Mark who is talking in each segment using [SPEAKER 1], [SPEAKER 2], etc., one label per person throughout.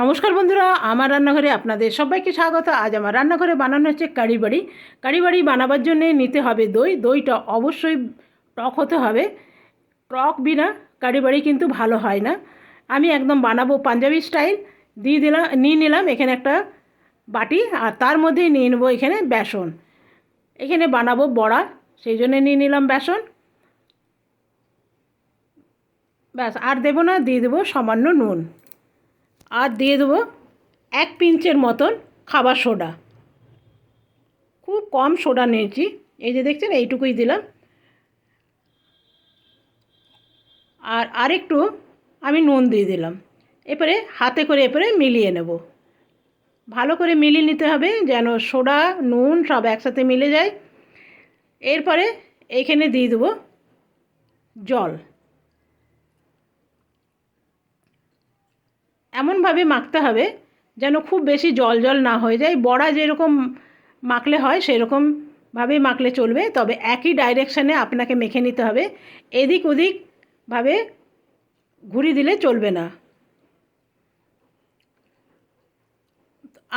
[SPEAKER 1] নমস্কার বন্ধুরা, আমার রান্নাঘরে আপনাদের সবাইকে স্বাগত। আজ আমার রান্নাঘরে বানানো হচ্ছে কারি বাড়ি। কারি বাড়ি বানাবার জন্য নিতে হবে দই। দইটা অবশ্যই টক হতে হবে। টক বিনা কারি বাড়ি কিন্তু ভালো হয় না। আমি একদম বানাবো পাঞ্জাবি স্টাইল। দিয়ে দিলাম, নিয়ে নিলাম এখানে একটা বাটি আর তার মধ্যেই নিয়ে নেব এখানে বেসন। এখানে বানাবো বড়া, সেই জন্য নিয়ে নিলাম বেসন। ব্যাস, আর দেবো না, দিয়ে দেবো সামান্য নুন। আর দিয়ে দেবো এক পিঞ্চের মতন খাবার সোডা। খুব কম সোডা নিয়েছি। এই যে দেখছেন, এইটুকুই দিলাম। আর আরেকটু আমি নুন দিয়ে দিলাম। এরপরে হাতে করে এরপরে মিলিয়ে নেব। ভালো করে মিলিয়ে নিতে হবে যেন সোডা, নুন সব একসাথে মিলে যায়। এরপরে এইখানে দিয়ে দেবো জল। এমনভাবে মাখতে হবে যেন খুব বেশি জল জল না হয়ে যায়। বড়া যেরকম মাখলে হয়, সেরকমভাবেই মাখলে চলবে। তবে একই ডাইরেকশানে আপনাকে মেখে নিতে হবে। এদিক ওদিকভাবে ঘুরি দিলে চলবে না।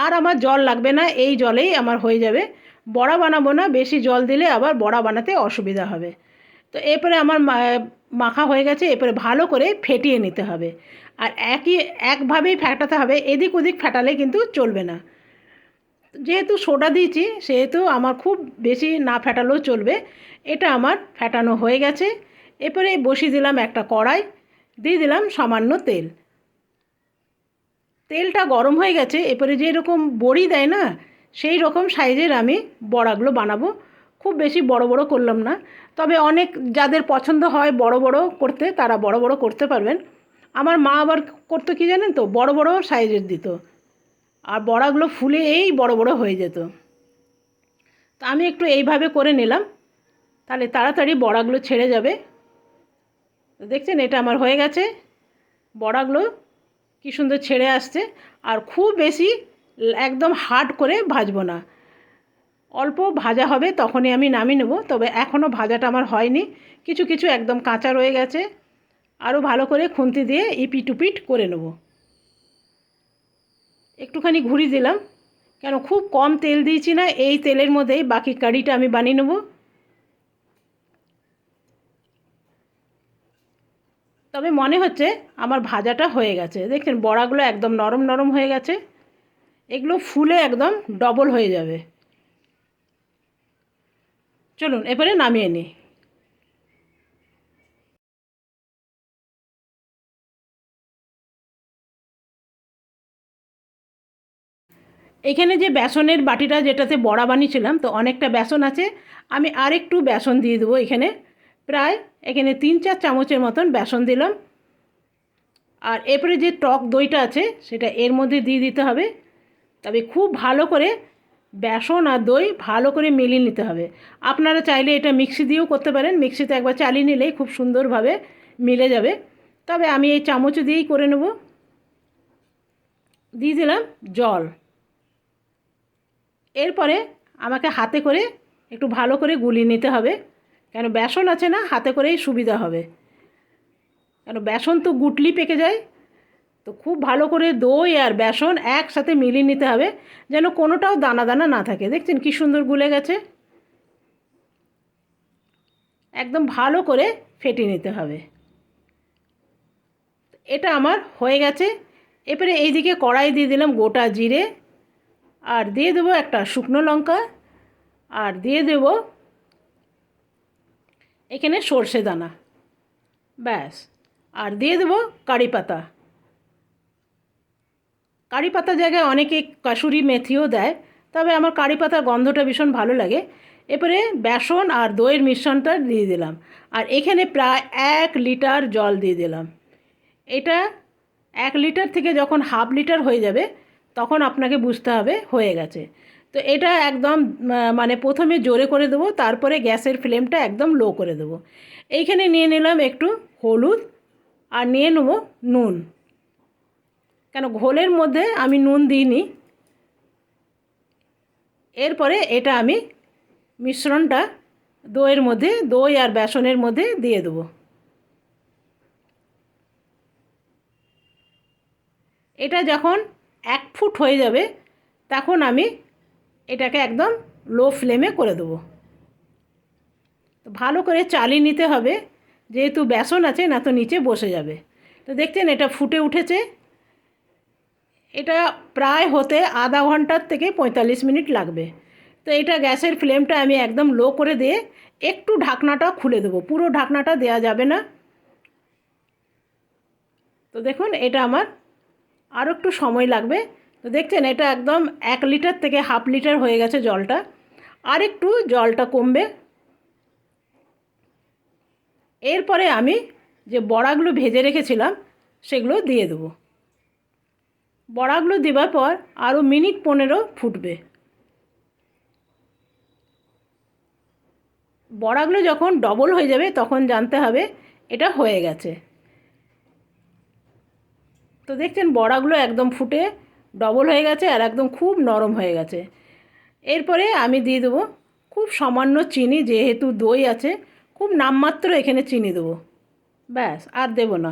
[SPEAKER 1] আর আমার জল লাগবে না, এই জলেই আমার হয়ে যাবে। বড়া বানাবো না, বেশি জল দিলে আবার বড়া বানাতে অসুবিধা হবে। তো এরপরে আমার মাখা হয়ে গেছে, এরপরে ভালো করে ফেটিয়ে নিতে হবে। আর একই, একভাবেই ফ্যাটাতে হবে, এদিক ওদিক ফ্যাটালে কিন্তু চলবে না। যেহেতু সোডা দিয়েছি, সেহেতু আমার খুব বেশি না ফ্যাটালেও চলবে। এটা আমার ফ্যাটানো হয়ে গেছে। এরপরে বসিয়ে দিলাম একটা কড়াই, দিয়ে দিলাম সামান্য তেল। তেলটা গরম হয়ে গেছে, এরপরে যেরকম বড়ি দেয় না, সেই রকম সাইজের আমি বড়াগুলো বানাবো। খুব বেশি বড় বড় করলাম না। তবে অনেক যাদের পছন্দ হয় বড় বড় করতে, তারা বড় বড় করতে পারবেন। আমার মা আবার করতো কি জানেন তো? বড় বড় সাইজের দিত। আর বড়াগুলো ফুলে এই বড় বড় হয়ে যেত। তা আমি একটু এইভাবে করে নিলাম। তাহলে তাড়াতাড়ি বড়াগুলো ছেড়ে যাবে। দেখছেন? এটা আমার হয়ে গেছে। বড়াগুলো কী সুন্দর ছেড়ে আসছে। আর খুব বেশি একদম হার্ড করে ভাজবো না। অল্প ভাজা হবে, তখনই আমি নামিয়ে নেব। তবে এখনও ভাজাটা আমার হয়নি। কিছু কিছু একদম কাঁচা রয়ে গেছে। আরও ভালো করে খুন্তি দিয়ে ইপিট উপিট করে নেব। একটুখানি ঘুরি দিলাম। কেন, খুব কম তেল দিয়েছি না, এই তেলের মধ্যেই বাকি কারিটা আমি বানিয়ে নেব। তবে মনে হচ্ছে আমার ভাজাটা হয়ে গেছে। দেখছেন, বড়াগুলো একদম নরম নরম হয়ে গেছে। এগুলো ফুলে একদম ডবল হয়ে যাবে। চলুন, এবারে নামিয়ে নিই এখানে যে বেসনের বাটিটা যেটাতে বড়া বানিয়েছিলাম, তো অনেকটা বেসন আছে। আমি আরেকটু বেসন দিয়ে দেবো এখানে। প্রায় এখানে তিন চার চামচের মতন বেসন দিলাম। আর এরপরে যে টক দইটা আছে, সেটা এর মধ্যে দিয়ে দিতে হবে। তবে খুব ভালো করে বেসন আর দই ভালো করে মিলিয়ে নিতে হবে। আপনারা চাইলে এটা মিক্সি দিয়েও করতে পারেন। মিক্সিতে একবার চালিয়ে নিলেই খুব সুন্দরভাবে মিলে যাবে। তবে আমি এই চামচ দিয়েই করে নেব। দিয়ে দিলাম জল। এরপরে আমাকে হাতে করে একটু ভালো করে গুলিয়ে নিতে হবে। কেন বেসন আছে না, হাতে করেই সুবিধা হবে। কেন বেসন তো গুটলি পেকে যায়। তো খুব ভালো করে দই আর বেসন একসাথে মিলিয়ে নিতে হবে, যেন কোনোটাও দানা দানা না থাকে। দেখছেন কী সুন্দর গুলে গেছে? একদম ভালো করে ফেটে নিতে হবে। এটা আমার হয়ে গেছে। এরপরে এইদিকে কড়াই দিয়ে দিলাম গোটা জিরে আর দিয়ে দেবো একটা শুকনো লঙ্কা আর দিয়ে দেব এখানে সর্ষে দানা। ব্যাস। আর দিয়ে দেবো কারি পাতা। কারি পাতা জায়গায় অনেকে কাসুরি মেথিও দেয়, তবে আমার কারি পাতার গন্ধটা ভীষণ ভালো লাগে। এরপরে বেসন আর দইয়ের মিশ্রণটা দিয়ে দিলাম। আর এখানে প্রায় এক লিটার জল দিয়ে দিলাম। এটা এক লিটার থেকে যখন হাফ লিটার হয়ে যাবে, তখন আপনাকে বুঝতে হবে হয়ে গেছে। তো এটা একদম মানে প্রথমে জোরে করে দেবো, তারপরে গ্যাসের ফ্লেমটা একদম লো করে দেবো। এইখানে নিয়ে নিলাম একটু হলুদ, আর নিয়ে নেব নুন। কেন ঘোলের মধ্যে আমি নুন দিইনি। এরপরে এটা আমি মিশ্রণটা দইয়ের মধ্যে, দই আর বেসনের মধ্যে দিয়ে দেবো। এটা যখন এক ফুট হয়ে যাবে, তখন আমি এটাকে একদম লো ফ্লেমে করে দেবো। তো ভালো করে চালিয়ে নিতে হবে, যেহেতু বেসন আছে না তো নিচে বসে যাবে। তো দেখছেন এটা ফুটে উঠেছে। এটা প্রায় হতে আধা ঘণ্টার থেকে পঁয়তাল্লিশ মিনিট লাগবে। তো এটা গ্যাসের ফ্লেমটা আমি একদম লো করে দিয়ে একটু ঢাকনাটা খুলে দেবো। পুরো ঢাকনাটা দেওয়া যাবে না। তো দেখুন, এটা আমার আরও একটু সময় লাগবে। তো দেখছেন, এটা একদম এক লিটার থেকে হাফ লিটার হয়ে গেছে জলটা। আর একটু জলটা কমবে। এরপরে আমি যে বড়াগুলো ভেজে রেখেছিলাম, সেগুলো দিয়ে দেবো। বড়াগুলো দেওয়ার পর আরও মিনিট পনেরো ফুটবে। বড়াগুলো যখন ডবল হয়ে যাবে, তখন জানতে হবে এটা হয়ে গেছে। তো দেখছেন বড়াগুলো একদম ফুটে ডবল হয়ে গেছে আর একদম খুব নরম হয়ে গেছে। এরপরে আমি দিয়ে দেবো খুব সামান্য চিনি, যেহেতু দই আছে, খুব নামমাত্র এখানে চিনি দেবো। ব্যাস, আর দেবো না।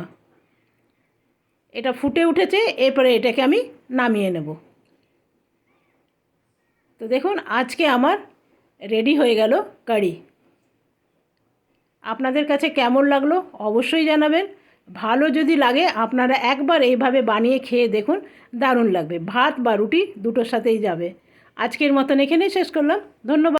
[SPEAKER 1] এটা ফুটে উঠেছে, এরপরে এটাকে আমি নামিয়ে নেব। তো দেখুন, আজকে আমার রেডি হয়ে গেল কারি। আপনাদের কাছে কেমন লাগল অবশ্যই জানাবেন। ভালো যদি লাগে, আপনারা একবার এইভাবে বানিয়ে খেয়ে দেখুন, দারুণ লাগবে। ভাত বা রুটি দুটোর সাথেই যাবে। আজকের মতন এখানেই শেষ করলাম। ধন্যবাদ।